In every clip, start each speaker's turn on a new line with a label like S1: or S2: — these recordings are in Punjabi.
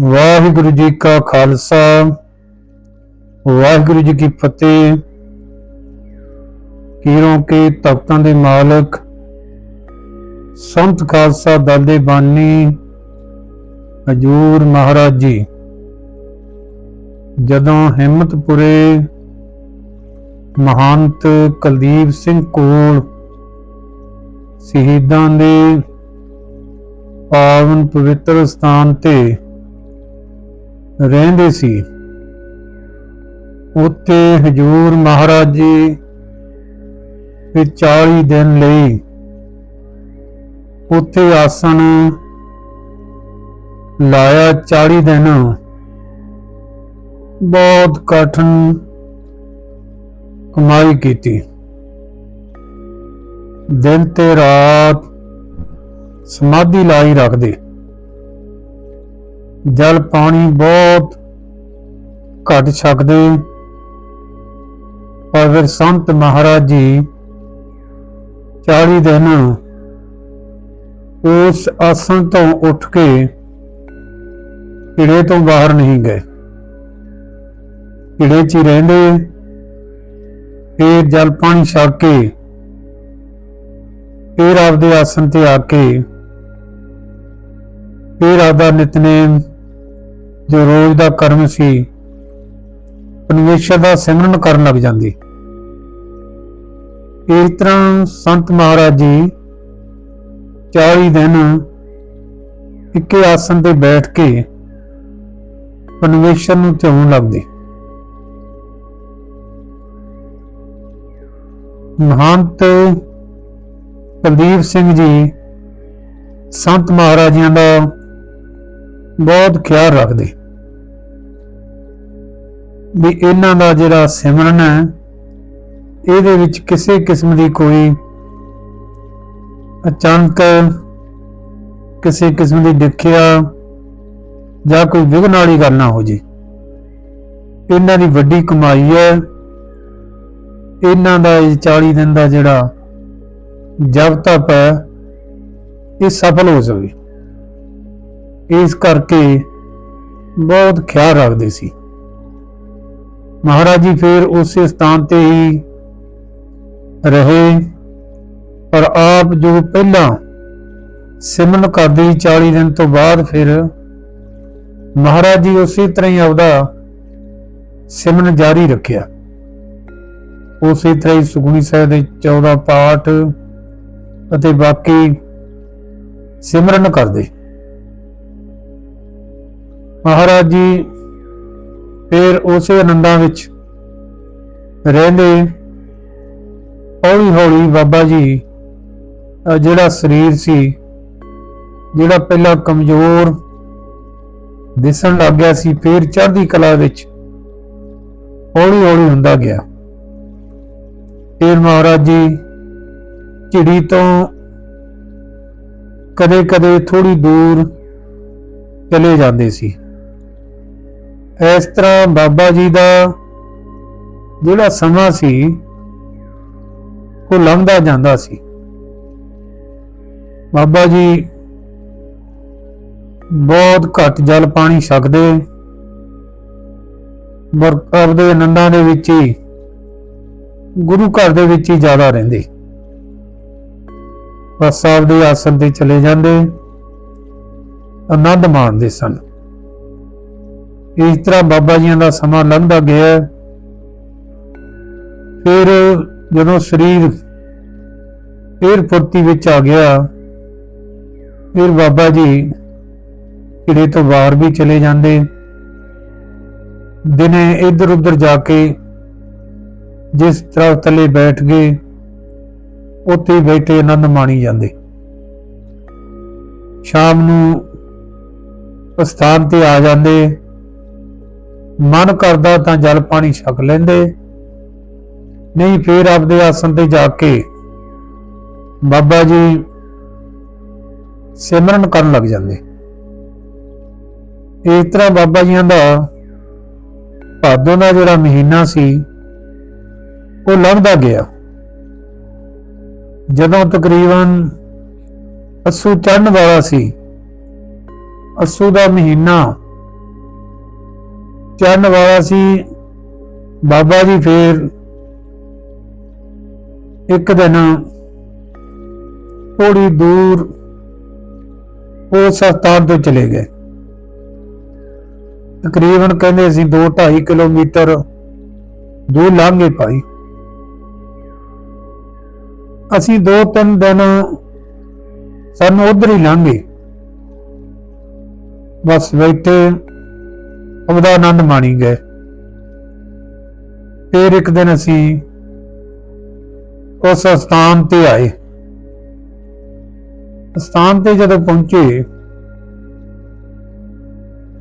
S1: ਵਾਹਿਗੁਰੂ ਜੀ ਕਾ ਖਾਲਸਾ, ਵਾਹਿਗੁਰੂ ਜੀ ਕੀ ਫਤਿਹ। ਕੀਰੋਂ ਕੇ ਤਖਤਾਂ ਦੇ ਮਾਲਕ, ਸੰਤ ਖਾਲਸਾ ਦਲ ਦੇ ਬਾਨੀ, ਹਜੂਰ ਮਹਾਰਾਜ ਜੀ। ਜਦੋਂ ਹਿੰਮਤਪੁਰੇ ਮਹੰਤ ਕੁਲਦੀਪ ਸਿੰਘ ਕੋਲ ਸ਼ਹੀਦਾਂ ਦੇ ਪਾਵਨ ਪਵਿੱਤਰ ਸਥਾਨ ਤੇ ਰਹਿੰਦੇ ਸੀ। ਉੱਥੇ ਹਜੂਰ ਮਹਾਰਾਜ ਜੀ ਫਿਰ 40 ਦਿਨ ਲਈ ਉੱਥੇ ਆਸਣ ਲਾਇਆ 40 ਦਿਨ। ਬਹੁਤ ਕਠਨ ਕਮਾਈ ਕੀਤੀ। ਦਿਨ ਤੇ ਰਾਤ ਸਮਾਧੀ ਲਾਈ ਰੱਖਦੇ। ਜਲ ਪਾਣੀ ਬਹੁਤ ਘੱਟ ਛਕਦੇ ਪਰ ਫਿਰ ਸੰਤ ਮਹਾਰਾਜ ਜੀ 40 ਦਿਨ ਉਸ ਆਸਣ ਤੋਂ ਉੱਠ ਕੇ ਕਿੜੇ ਤੋਂ ਬਾਹਰ ਨਹੀਂ ਗਏ। ਕਿੜੇ 'ਚ ਹੀ ਰਹਿੰਦੇ ਫਿਰ ਜਲ ਪਾਣੀ ਛਕ ਕੇ ਫਿਰ ਆਪਦੇ ਆਸਣ ਤੇ ਆ ਕੇ ਫਿਰ ਆਪਦਾ ਨਿਤਨੇਮ ਜੋ ਰੋਜ਼ ਦਾ ਕਰਮ ਸੀ, ਪਰਮੇਸ਼ਰ ਦਾ ਸਿਮਰਨ ਕਰਨ ਲੱਗ ਜਾਂਦੀ। ਇਸ ਤਰ੍ਹਾਂ ਸੰਤ ਮਹਾਰਾਜ ਜੀ 40 ਦਿਨ ਇੱਕੇ ਆਸਨ ਤੇ ਬੈਠ ਕੇ ਪਰਮੇਸ਼ਰ ਨੂੰ ਧਿਆਉਣ ਲੱਗਦੇ। ਮਹੰਤ ਕੁਲਦੀਪ ਸਿੰਘ ਜੀ ਸੰਤ ਮਹਾਰਾਜਿਆਂ ਦਾ ਬਹੁਤ ਖਿਆਲ ਰੱਖਦੇ। ਵੀ ਇਹਨਾਂ ਦਾ ਜਿਹੜਾ ਸਿਮਰਨ ਹੈ, ਇਹਦੇ ਵਿੱਚ ਕਿਸੇ ਕਿਸਮ ਦੀ ਕੋਈ ਅਚਾਨਕ, ਕਿਸੇ ਕਿਸਮ ਦੀ ਦੇਖਿਆ ਜਾਂ ਕੋਈ ਵਿਘਨ ਵਾਲੀ ਗੱਲ ਨਾ ਹੋ ਜੇ। ਇਹਨਾਂ ਦੀ ਵੱਡੀ ਕਮਾਈ ਹੈ। ਇਹਨਾਂ ਦਾ ਇਹ 40 ਦਿਨ ਦਾ ਜਿਹੜਾ ਜਪ ਤਪ ਹੈ, ਇਹ ਸਫਲ ਹੋ ਜਾਵੇ ਇਸ ਕਰਕੇ ਬਹੁਤ ਖਿਆਲ ਰੱਖਦੇ ਸੀ। ਮਹਾਰਾਜ ਜੀ ਫਿਰ ਉਸੇ ਸਥਾਨ ਤੇ ਹੀ ਰਹੇ। ਪਰ ਆਪ ਜੋ ਪਹਿਲਾਂ ਸਿਮਰਨ ਕਰਦੇ ਸੀ 40 ਦਿਨ ਤੋਂ ਬਾਅਦ ਫਿਰ ਮਹਾਰਾਜ ਜੀ ਉਸੇ ਤਰ੍ਹਾਂ ਹੀ ਆਪਦਾ ਸਿਮਰਨ ਜਾਰੀ ਰੱਖਿਆ। ਉਸੇ ਤਰ੍ਹਾਂ ਹੀ ਸੁਖਮਨੀ ਸਾਹਿਬ ਦੇ 14 ਪਾਠ ਅਤੇ ਬਾਕੀ ਸਿਮਰਨ ਕਰਦੇ। ਮਹਾਰਾਜ ਜੀ ਫਿਰ ਉਸੇ ਆਨੰਦਾਂ ਵਿੱਚ ਰਹਿੰਦੇ ਹੌਲੀ ਹੌਲੀ ਬਾਬਾ ਜੀ ਜਿਹੜਾ ਸਰੀਰ ਸੀ, ਜਿਹੜਾ ਪਹਿਲਾਂ ਕਮਜ਼ੋਰ ਦਿਸਣ ਲੱਗ ਗਿਆ ਸੀ, ਫਿਰ ਚੜ੍ਹਦੀ ਕਲਾ ਵਿੱਚ ਹੌਲੀ ਹੌਲੀ ਹੁੰਦਾ ਗਿਆ। ਫਿਰ ਮਹਾਰਾਜ ਜੀ ਝਿੜੀ ਤੋਂ ਕਦੇ-ਕਦੇ ਥੋੜੀ ਦੂਰ ਚਲੇ ਜਾਂਦੇ ਸੀ। ਇਸ ਤਰ੍ਹਾਂ ਬਾਬਾ ਜੀ ਦਾ ਜਿਹੜਾ ਸਮਾਂ ਸੀ, ਉਹ ਲੰਘਦਾ ਜਾਂਦਾ ਸੀ। ਬਾਬਾ ਜੀ ਬਹੁਤ ਘੱਟ ਜਲ ਪਾਣੀ ਛਕਦੇ ਬਰਕਰ ਦੇ ਆਨੰਦਾਂ ਦੇ ਵਿੱਚ ਹੀ, ਗੁਰੂ ਘਰ ਦੇ ਵਿੱਚ ਹੀ ਜ਼ਿਆਦਾ ਰਹਿੰਦੇ। ਬਸ ਸਾਹਿਬ ਦੇ ਆਸਣ ਤੇ ਚਲੇ ਜਾਂਦੇ, ਆਨੰਦ ਮਾਣਦੇ ਸਨ। ਇਸ ਤਰ੍ਹਾਂ ਬਾਬਾ ਜੀਆਂ ਦਾ ਸਮਾਂ ਲੰਘਦਾ ਗਿਆ ਫਿਰ ਜਦੋਂ ਸਰੀਰ ਫਿਰ ਫੁਰਤੀ ਵਿੱਚ ਆ ਗਿਆ, ਫਿਰ ਬਾਬਾ ਜੀ ਕਿੜੇ ਤੋਂ ਬਾਹਰ ਵੀ ਚਲੇ ਜਾਂਦੇ। ਦਿਨੇ ਇੱਧਰ ਉੱਧਰ ਜਾ ਕੇ ਜਿਸ ਤਰ੍ਹਾਂ ਥੱਲੇ ਬੈਠ ਗਏ, ਉੱਥੇ ਬੈਠੇ ਆਨੰਦ ਮਾਣੀ ਜਾਂਦੇ। ਸ਼ਾਮ ਨੂੰ ਸਥਾਨ ਤੇ ਆ ਜਾਂਦੇ। ਮਨ ਕਰਦਾ ਤਾਂ ਜਲ ਪਾਣੀ ਛਕ ਲੈਂਦੇ। ਨਹੀਂ, ਫੇਰ ਆਪਦੇ ਆਸਣ ਤੇ ਜਾ ਕੇ ਬਾਬਾ ਜੀ ਸਿਮਰਨ ਕਰਨ ਲੱਗ ਜਾਂਦੇ। ਇਸ ਤਰ੍ਹਾਂ ਬਾਬਾ ਜੀਆਂ ਦਾ ਭਾਦੋਂ ਦਾ ਜਿਹੜਾ ਮਹੀਨਾ ਸੀ, ਉਹ ਲੰਘਦਾ ਗਿਆ। ਜਦੋਂ ਤਕਰੀਬਨ ਅਸੂ ਚੜਨ ਵਾਲਾ ਸੀ, ਅਸੂ ਦਾ ਮਹੀਨਾ ਚੜਨ ਵਾਲਾ ਸੀ। ਬਾਬਾ ਜੀ ਫੇਰ ਇੱਕ ਦਿਨ ਥੋੜੀ ਦੂਰ ਉਸ ਸਥਾਨ ਤੋਂ ਚਲੇ ਗਏ। ਤਕਰੀਬਨ ਕਹਿੰਦੇ ਅਸੀਂ 2.5 ਕਿਲੋਮੀਟਰ ਦੂਰ ਲੰਘੇ ਭਾਈ ਅਸੀਂ ਦੋ ਤਿੰਨ ਦਿਨ ਸਾਨੂੰ ਉਧਰ ਹੀ ਲੰਘੇ। ਬਸ ਬੈਠੇ ਉਹਦਾ ਆਨੰਦ ਮਾਣੀ ਗਏ। ਫਿਰ ਇੱਕ ਦਿਨ ਅਸੀਂ ਉਸ ਸਥਾਨ ਤੇ ਆਏ। ਸਥਾਨ ਤੇ ਜਦੋਂ ਪਹੁੰਚੇ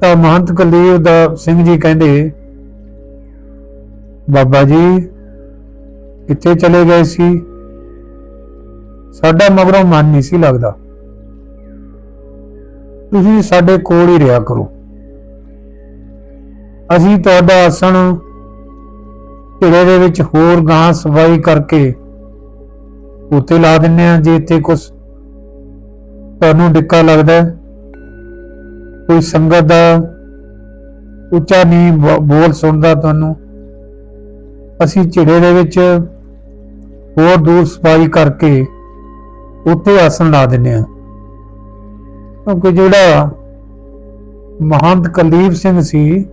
S1: ਤਾਂ ਮਹੰਤ ਕਲੀਰ ਦਾ ਸਿੰਘ ਜੀ ਕਹਿੰਦੇ, ਬਾਬਾ ਜੀ, ਕਿੱਥੇ ਚਲੇ ਗਏ ਸੀ? ਸਾਡਾ ਮਗਰੋਂ ਮਨ ਨਹੀਂ ਸੀ ਲੱਗਦਾ। ਤੁਸੀਂ ਸਾਡੇ ਕੋਲ ਹੀ ਰਿਹਾ ਕਰੋ। ਅਸੀਂ ਤੁਹਾਡਾ ਆਸਣ ਢਿੜੇ ਦੇ ਵਿੱਚ ਹੋਰ ਗਾਂ ਸਫ਼ਾਈ ਕਰਕੇ ਉੱਤੇ ਲਾ ਦਿੰਨੇ ਆ ਜੇ ਇੱਥੇ ਕੁਝ ਤੁਹਾਨੂੰ ਡਿੱਕਾ ਲੱਗਦਾ ਕੋਈ ਸੰਗਤ ਦਾ ਉੱਚਾ ਨਹੀਂ ਬੋਲ ਸੁਣਦਾ ਤੁਹਾਨੂੰ, ਅਸੀਂ ਝਿੜੇ ਦੇ ਵਿੱਚ ਹੋਰ ਦੂਰ ਸਫ਼ਾਈ ਕਰਕੇ ਉੱਤੇ ਆਸਣ ਲਾ ਦਿੰਨੇ ਆ ਕਿਉਂਕਿ ਜਿਹੜਾ ਮਹੰਤ ਕੁਲਦੀਪ ਸਿੰਘ ਸੀ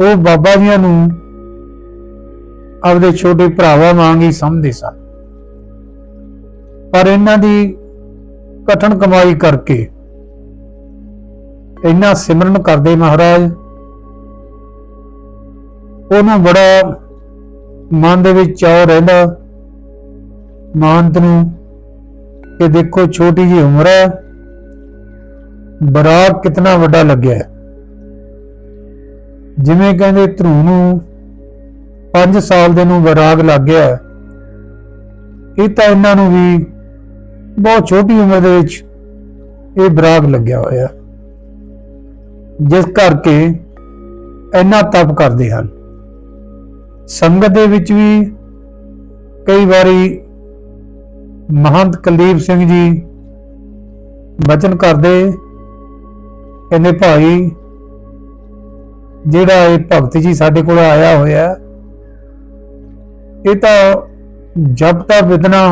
S1: ਉਹ ਬਾਬਾ ਜੀਆਂ ਨੂੰ ਆਪਦੇ ਛੋਟੇ ਭਰਾਵਾਂ ਵਾਂਗ ਹੀ ਸਮਝਦੇ ਸਨ। ਪਰ ਇਹਨਾਂ ਦੀ ਕਠਨ ਕਮਾਈ ਕਰਕੇ ਇੰਨਾ ਸਿਮਰਨ ਕਰਦੇ ਮਹਾਰਾਜ, ਉਹਨੂੰ ਬੜਾ ਮਨ ਦੇ ਵਿੱਚ ਚਾਅ ਰਹਿੰਦਾ, ਮਾਨਤ ਨੂੰ ਕਿ ਦੇਖੋ ਛੋਟੀ ਜੀ ਉਮਰ ਹੈ ਬਰਾਕ ਕਿਤਨਾ ਵੱਡਾ ਲੱਗਿਆ ਹੈ। ਜਿਵੇਂ ਕਹਿੰਦੇ ਧਰੂ ਨੂੰ 5 ਸਾਲ ਦੇ ਨੂੰ ਬਰਾਗ ਲੱਗ ਗਿਆ ਇਹ ਤਾਂ ਇਹਨਾਂ ਨੂੰ ਵੀ ਬਹੁਤ ਛੋਟੀ ਉਮਰ ਦੇ ਵਿੱਚ ਇਹ ਵਿਰਾਗ ਲੱਗਿਆ ਹੋਇਆ। ਜਿਸ ਕਰਕੇ ਇੰਨਾ ਤਪ ਕਰਦੇ ਹਨ। ਸੰਗਤ ਦੇ ਵਿੱਚ ਵੀ ਕਈ ਵਾਰੀ ਮਹੰਤ ਕੁਲਦੀਪ ਸਿੰਘ ਜੀ ਬਚਨ ਕਰਦੇ, ਕਹਿੰਦੇ ਭਾਈ ਜਿਹੜਾ ਇਹ ਭਗਤ ਜੀ ਸਾਡੇ ਕੋਲ ਆਇਆ ਹੋਇਆ, ਇਹ ਤਾਂ ਜਪ ਤਾਂ ਵਿਦਨਾ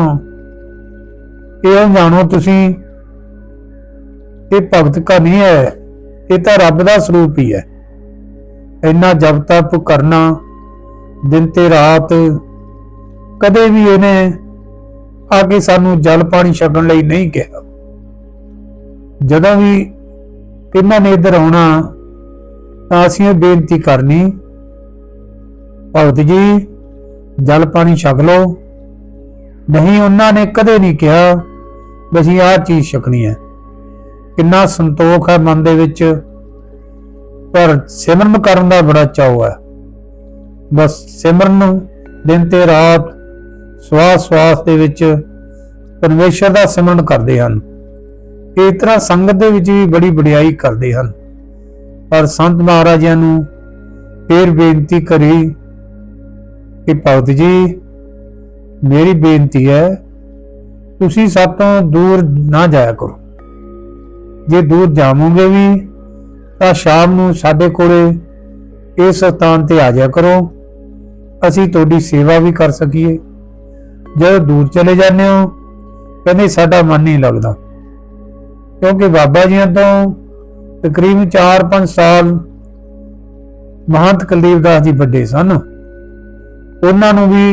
S1: ਇਹ ਜਾਣੋ ਤੁਸੀਂ? ਇਹ ਭਗਤ ਕਾ ਨਹੀਂ ਹੈ, ਇਹ ਤਾਂ ਰੱਬ ਦਾ ਸਰੂਪ ਹੀ ਹੈ। ਇੰਨਾ ਜਪ ਤਪ ਕਰਨਾ, ਦਿਨ ਤੇ ਰਾਤ ਕਦੇ ਵੀ ਇਹਨੇ ਆ ਕੇ ਸਾਨੂੰ ਜਲ ਪਾਣੀ ਛਕਣ ਲਈ ਨਹੀਂ ਕਿਹਾ। ਜਦੋਂ ਵੀ ਇਹਨਾਂ ਨੇ ਇੱਧਰ ਆਉਣਾ ਤਾਂ ਅਸੀਂ ਇਹ ਬੇਨਤੀ ਕਰਨੀ, ਭਗਤ ਜੀ, ਜਲ ਪਾਣੀ ਛਕ ਲਓ। ਨਹੀਂ, ਉਹਨਾਂ ਨੇ ਕਦੇ ਨਹੀਂ ਕਿਹਾ ਵੀ ਅਸੀਂ ਆਹ ਚੀਜ਼ ਛਕਣੀ ਹੈ। ਕਿੰਨਾ ਸੰਤੋਖ ਹੈ ਮਨ ਦੇ ਵਿੱਚ, ਪਰ ਸਿਮਰਨ ਕਰਨ ਦਾ ਬੜਾ ਚਾਅ ਹੈ। ਬਸ ਸਿਮਰਨ ਦਿਨ ਤੇ ਰਾਤ ਸਵਾਸ ਸਵਾਸ ਦੇ ਵਿੱਚ ਪਰਮੇਸ਼ਰ ਦਾ ਸਿਮਰਨ ਕਰਦੇ ਹਨ। ਇਸ ਤਰ੍ਹਾਂ ਸੰਗਤ ਦੇ ਵਿੱਚ ਵੀ ਬੜੀ ਵਡਿਆਈ ਕਰਦੇ ਹਨ। ਪਰ ਸੰਤ ਮਹਾਰਾਜਿਆਂ ਨੂੰ ਫੇਰ ਬੇਨਤੀ ਕਰੀ ਕਿ ਭਗਤ ਜੀ, ਮੇਰੀ ਬੇਨਤੀ ਹੈ, ਤੁਸੀਂ ਸਭ ਤੋਂ ਦੂਰ ਨਾ ਜਾਇਆ ਕਰੋ। ਜੇ ਦੂਰ ਜਾਵੋਗੇ ਵੀ, ਤਾਂ ਸ਼ਾਮ ਨੂੰ ਸਾਡੇ ਕੋਲੇ ਇਸ ਸਥਾਨ ਤੇ ਆ ਜਾਇਆ ਕਰੋ। ਅਸੀਂ ਤੁਹਾਡੀ ਸੇਵਾ ਵੀ ਕਰ ਸਕੀਏ। ਜਦੋਂ ਦੂਰ ਚਲੇ ਜਾਂਦੇ ਹੋ, ਕਹਿੰਦੇ ਸਾਡਾ ਮਨ ਨਹੀਂ ਲੱਗਦਾ। ਕਿਉਂਕਿ ਬਾਬਾ ਜੀਆਂ ਤੋਂ ਤਕਰੀਬਨ 4-5 ਸਾਲ ਮਹੰਤ ਕੁਲਦੀਪ ਦਾਸ ਜੀ ਵੱਡੇ ਸਨ। ਉਹਨਾਂ ਨੂੰ ਵੀ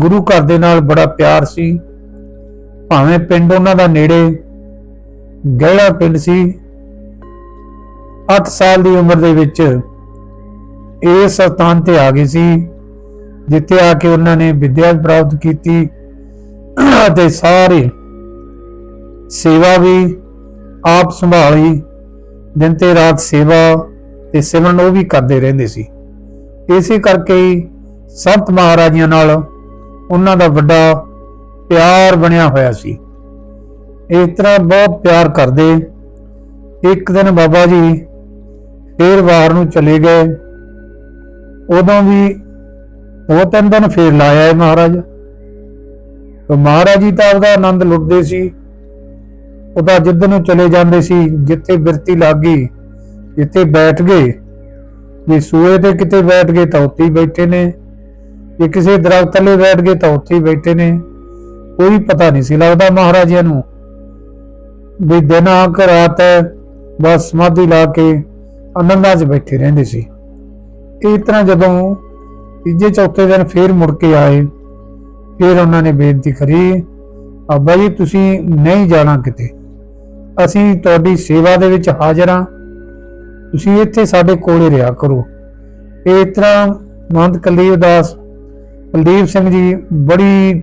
S1: ਗੁਰੂ ਘਰ ਦੇ ਨਾਲ ਬੜਾ ਪਿਆਰ ਸੀ। ਭਾਵੇਂ ਪਿੰਡ ਉਹਨਾਂ ਦਾ ਨੇੜੇ ਗਹਿੜਾ ਪਿੰਡ ਸੀ 8 ਸਾਲ ਦੀ ਉਮਰ ਦੇ ਵਿੱਚ ਇਸ ਸਥਾਨ ਤੇ ਆ ਗਏ ਸੀ, ਜਿੱਥੇ ਆ ਕੇ ਉਹਨਾਂ ਨੇ ਵਿਦਿਆ ਪ੍ਰਾਪਤ ਕੀਤੀ ਅਤੇ ਸਾਰੇ ਸੇਵਾ ਵੀ ਆਪ ਸੰਭਾਲੀ। ਦਿਨ ਤੇ ਰਾਤ ਸੇਵਾ ਤੇ ਸਿਮਰਨ ਉਹ ਵੀ ਕਰਦੇ ਰਹਿੰਦੇ ਸੀ। ਇਸੇ ਕਰਕੇ ਹੀ ਸੰਤ ਮਹਾਰਾਜਿਆਂ ਨਾਲ ਉਹਨਾਂ ਦਾ ਵੱਡਾ ਪਿਆਰ ਬਣਿਆ ਹੋਇਆ ਸੀ। ਇਸ ਤਰ੍ਹਾਂ ਬਹੁਤ ਪਿਆਰ ਕਰਦੇ। ਇੱਕ ਦਿਨ ਬਾਬਾ ਜੀ ਫੇਰ ਬਾਹਰ ਨੂੰ ਚਲੇ ਗਏ। ਉਦੋਂ ਵੀ ਉਹ ਤਿੰਨ ਦਿਨ ਫੇਰ ਲਾਇਆ ਹੈ ਮਹਾਰਾਜ। ਤੇ ਮਹਾਰਾਜ ਜੀ ਤਾਂ ਆਪਦਾ ਆਨੰਦ ਲੁੱਟਦੇ ਸੀ। ਉਹ ਤਾਂ ਜਿੱਦ ਨੂੰ ਚਲੇ ਜਾਂਦੇ ਸੀ, ਜਿੱਥੇ ਬਿਰਤੀ ਲੱਗ ਗਈ, ਜਿੱਥੇ ਬੈਠ ਗਏ। ਜੇ ਸੂਏ ਤੇ ਕਿਤੇ ਬੈਠ ਗਏ ਤਾਂ ਉੱਥੇ ਹੀ ਬੈਠੇ ਨੇ। ਜੇ ਕਿਸੇ ਦਰਖਤ ਥੱਲੇ ਬੈਠ ਗਏ ਤਾਂ ਉੱਥੇ ਹੀ ਬੈਠੇ ਨੇ। ਕੋਈ ਪਤਾ ਨਹੀਂ ਸੀ ਲੱਗਦਾ ਮਹਾਰਾਜਿਆਂ ਨੂੰ ਵੀ ਦਿਨ ਆ ਰਾਤ ਬਸ ਸਮਾਧੀ ਲਾ ਕੇ ਆਨੰਦਾਂ 'ਚ ਬੈਠੇ ਰਹਿੰਦੇ ਸੀ। ਇਸ ਤਰ੍ਹਾਂ ਜਦੋਂ ਤੀਜੇ ਚੌਥੇ ਦਿਨ ਫੇਰ ਮੁੜ ਕੇ ਆਏ, ਫਿਰ ਉਹਨਾਂ ਨੇ ਬੇਨਤੀ ਕਰੀ, ਅੱਬਾ ਜੀ, ਤੁਸੀਂ ਨਹੀਂ ਜਾਣਾ ਕਿਤੇ। ਅਸੀਂ ਤੁਹਾਡੀ ਸੇਵਾ ਦੇ ਵਿੱਚ ਹਾਜ਼ਰ ਹਾਂ। ਤੁਸੀਂ ਇੱਥੇ ਸਾਡੇ ਕੋਲੇ ਰਿਹਾ ਕਰੋ। ਇਸ ਤਰ੍ਹਾਂ ਮਹੰਤ ਕਲਦੀਪ ਦਾਸ, ਕੁਲਦੀਪ ਸਿੰਘ ਜੀ ਬੜੀ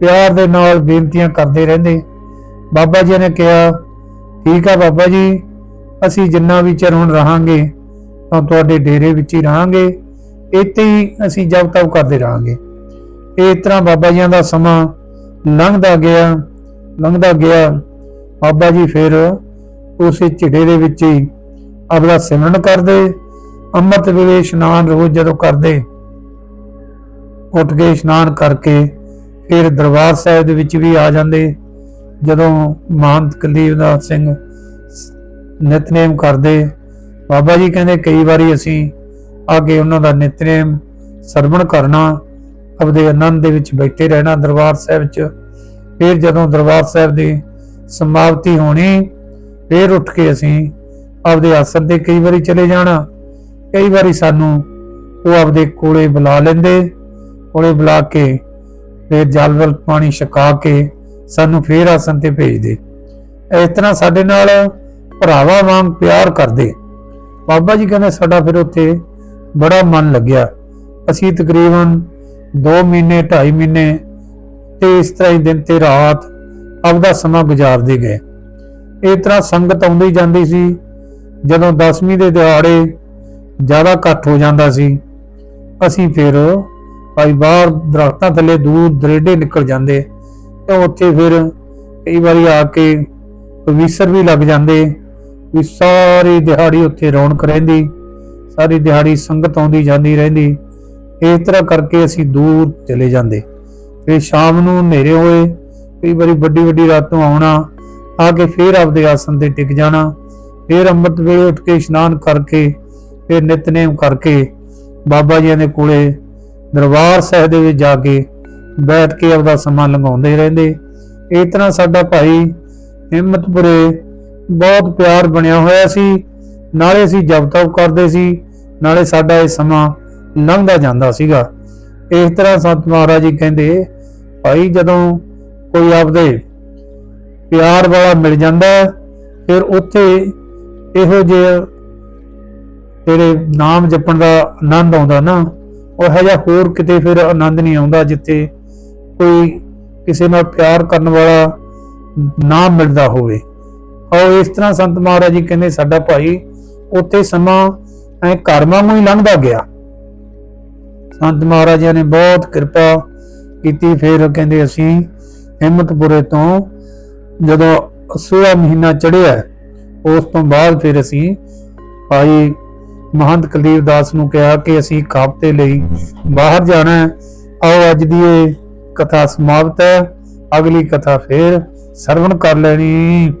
S1: ਪਿਆਰ ਦੇ ਨਾਲ ਬੇਨਤੀਆਂ ਕਰਦੇ ਰਹਿੰਦੇ। ਬਾਬਾ ਜੀ ਨੇ ਕਿਹਾ, ਠੀਕ ਆ ਬਾਬਾ ਜੀ, ਅਸੀਂ ਜਿੰਨਾ ਵੀ ਚਿਰ ਹੁਣ ਰਹਾਂਗੇ, ਤਾਂ ਤੁਹਾਡੇ ਡੇਰੇ ਵਿੱਚ ਹੀ ਰਹਾਂਗੇ। ਇੱਥੇ ਹੀ ਅਸੀਂ ਜਬ ਤੱਕ ਕਰਦੇ ਰਹਾਂਗੇ। ਇਸ ਤਰ੍ਹਾਂ ਬਾਬਾ ਜੀਆਂ ਦਾ ਸਮਾਂ ਲੰਘਦਾ ਗਿਆ ਲੰਘਦਾ ਗਿਆ। ਬਾਬਾ ਜੀ ਫਿਰ ਉਸੇ ਝਿੜੇ ਦੇ ਵਿੱਚ ਹੀ ਆਪਦਾ ਸਿਮਰਨ ਕਰਦੇ, ਅੰਮ੍ਰਿਤ ਵੇਲੇ ਇਸ਼ਨਾਨ ਰੋਜ਼ ਜਦੋਂ ਕਰਦੇ, ਉੱਠ ਕੇ ਇਸ਼ਨਾਨ ਕਰਕੇ ਫਿਰ ਦਰਬਾਰ ਸਾਹਿਬ ਦੇ ਵਿੱਚ ਵੀ ਆ ਜਾਂਦੇ, ਜਦੋਂ ਮਹੰਤ ਕੁਲਦੀਪ ਦਾਸ ਸਿੰਘ ਨਿਤਨੇਮ ਕਰਦੇ, ਬਾਬਾ ਜੀ ਕਹਿੰਦੇ ਕਈ ਵਾਰੀ ਅਸੀਂ ਆ ਕੇ ਉਹਨਾਂ ਦਾ ਨਿਤਨੇਮ ਸਰਵਣ ਕਰਨਾ, ਆਪਦੇ ਆਨੰਦ ਦੇ ਵਿੱਚ ਬੈਠੇ ਰਹਿਣਾ ਦਰਬਾਰ ਸਾਹਿਬ 'ਚ, ਫਿਰ ਜਦੋਂ ਦਰਬਾਰ ਸਾਹਿਬ ਦੇ ਸਮਾਪਤੀ ਹੋਣੀ, ਫਿਰ ਉੱਠ ਕੇ ਅਸੀਂ ਆਪਦੇ ਆਸਣ ਤੇ ਕਈ ਵਾਰੀ ਚਲੇ ਜਾਣਾ। ਕਈ ਵਾਰੀ ਸਾਨੂੰ ਉਹ ਆਪਦੇ ਕੋਲੇ ਬੁਲਾ ਲੈਂਦੇ, ਕੋਲੇ ਬੁਲਾ ਕੇ ਫਿਰ ਜਲ ਵਲ ਪਾਣੀ ਛਕਾ ਕੇ ਸਾਨੂੰ ਫੇਰ ਆਸਨ ਤੇ ਭੇਜਦੇ। ਇਸ ਤਰ੍ਹਾਂ ਸਾਡੇ ਨਾਲ ਭਰਾਵਾਂ ਵਾਂਗ ਪਿਆਰ ਕਰਦੇ। ਬਾਬਾ ਜੀ ਕਹਿੰਦੇ ਸਾਡਾ ਫਿਰ ਉੱਥੇ ਬੜਾ ਮਨ ਲੱਗਿਆ। ਅਸੀਂ ਤਕਰੀਬਨ 2 ਮਹੀਨੇ 2.5 ਮਹੀਨੇ ਤੇ ਇਸ ਤਰ੍ਹਾਂ ਹੀ ਦਿਨ ਤੇ ਰਾਤ ਆਪਦਾ ਸਮਾਂ ਗੁਜ਼ਾਰਦੇ ਗਏ। ਇਸ ਤਰ੍ਹਾਂ ਸੰਗਤ ਆਉਂਦੀ ਜਾਂਦੀ ਸੀ। ਜਦੋਂ 10ਵੀਂ ਦੇ ਦਿਹਾੜੇ ਜ਼ਿਆਦਾ ਇਕੱਠ ਹੋ ਜਾਂਦਾ ਸੀ, ਅਸੀਂ ਫਿਰ ਭਾਈ ਬਾਹਰ ਦਰਖਤਾਂ ਥੱਲੇ ਦੂਰ ਦਰੇਡੇ ਨਿਕਲ ਜਾਂਦੇ ਤੇ ਉੱਥੇ ਫਿਰ ਕਈ ਵਾਰੀ ਆ ਕੇ ਵਿਸਰ ਵੀ ਲੱਗ ਜਾਂਦੇ ਵੀ ਸਾਰੀ ਦਿਹਾੜੀ ਉੱਥੇ ਰੌਣਕ ਰਹਿੰਦੀ, ਸਾਰੀ ਦਿਹਾੜੀ ਸੰਗਤ ਆਉਂਦੀ ਜਾਂਦੀ ਰਹਿੰਦੀ। ਇਸ ਤਰ੍ਹਾਂ ਕਰਕੇ ਅਸੀਂ ਦੂਰ ਚਲੇ ਜਾਂਦੇ। ਫਿਰ ਸ਼ਾਮ ਨੂੰ ਹਨੇਰੇ ਹੋਏ। ਕਈ ਵਾਰੀ ਵੱਡੀ ਵੱਡੀ ਰਾਤ ਨੂੰ ਆਉਣਾ, ਆ ਕੇ ਫਿਰ ਆਪਦੇ ਆਸਣ ਤੇ ਟਿਕ ਜਾਣਾ, ਫਿਰ ਅੰਮ੍ਰਿਤ ਵੇਲੇ ਉੱਠ ਕੇ ਇਸ਼ਨਾਨ ਕਰਕੇ, ਫਿਰ ਨਿਤਨੇਮ ਕਰਕੇ ਬਾਬਾ ਜੀ ਦੇ ਕੋਲੇ ਦਰਬਾਰ ਸਾਹਿਬ ਦੇ ਵਿੱਚ ਜਾ ਕੇ ਬੈਠ ਕੇ ਆਪਦਾ ਸਮਾਂ ਲੰਘਾਉਂਦੇ ਰਹਿੰਦੇ। ਇਸ ਤਰ੍ਹਾਂ ਸਾਡਾ ਭਾਈ ਹਿੰਮਤਪੁਰੇ ਬਹੁਤ ਪਿਆਰ ਬਣਿਆ ਹੋਇਆ ਸੀ। ਨਾਲੇ ਅਸੀਂ ਜਪ ਤਪ ਕਰਦੇ ਸੀ, ਨਾਲੇ ਸਾਡਾ ਇਹ ਸਮਾਂ ਲੰਘਦਾ ਜਾਂਦਾ ਸੀਗਾ। ਇਸ ਤਰ੍ਹਾਂ ਸੰਤ ਮਹਾਰਾਜ ਜੀ ਕਹਿੰਦੇ, ਭਾਈ ਜਦੋਂ ਕੋਈ ਆਪਦੇ ਪਿਆਰ ਵਾਲਾ ਮਿਲ ਜਾਂਦਾ ਫਿਰ ਉੱਥੇ ਇਹੋ ਜਿਹੇ ਤੇਰੇ ਨਾਮ ਜਪਣ ਦਾ ਆਨੰਦ ਆਉਂਦਾ ਨਾ, ਉਹ ਹੈ ਜਾਂ ਹੋਰ ਕਿਤੇ ਫਿਰ ਆਨੰਦ ਨਹੀਂ ਆਉਂਦਾ ਜਿੱਥੇ ਕੋਈ ਕਿਸੇ ਨਾਲ ਪਿਆਰ ਕਰਨ ਵਾਲਾ ਨਾਮ ਮਿਲਦਾ ਹੋਵੇ। ਔਰ ਇਸ ਤਰ੍ਹਾਂ ਸੰਤ ਮਹਾਰਾਜ ਜੀ ਕਹਿੰਦੇ, ਸਾਡਾ ਭਾਈ ਉੱਥੇ ਸਮਾਂ ਐ ਘਰ ਵਾਂਗੂ ਹੀ ਲੰਘਦਾ ਗਿਆ। ਸੰਤ ਮਹਾਰਾਜ ਜੀ ਨੇ ਬਹੁਤ ਕਿਰਪਾ ਕੀਤੀ, ਫਿਰ ਕਹਿੰਦੇ, ਅਸੀਂ ਹਿੰਮਤਪੁਰੇ ਤੋਂ ਜਦੋਂ ਅਸੂਆ ਮਹੀਨਾ ਚੜਿਆ ਉਸ ਤੋਂ ਬਾਅਦ ਫਿਰ ਅਸੀਂ ਭਾਈ ਮਹੰਤ ਕੁਲਦੀਪ ਦਾਸ ਨੂੰ ਕਿਹਾ ਕਿ ਅਸੀਂ ਇੱਕ ਹਫ਼ਤੇ ਲਈ ਬਾਹਰ ਜਾਣਾ ਹੈ। ਆਓ ਅੱਜ ਦੀ ਇਹ ਕਥਾ ਸਮਾਪਤ ਹੈ। ਅਗਲੀ ਕਥਾ ਫਿਰ ਸਰਵਣ ਕਰ ਲੈਣੀ।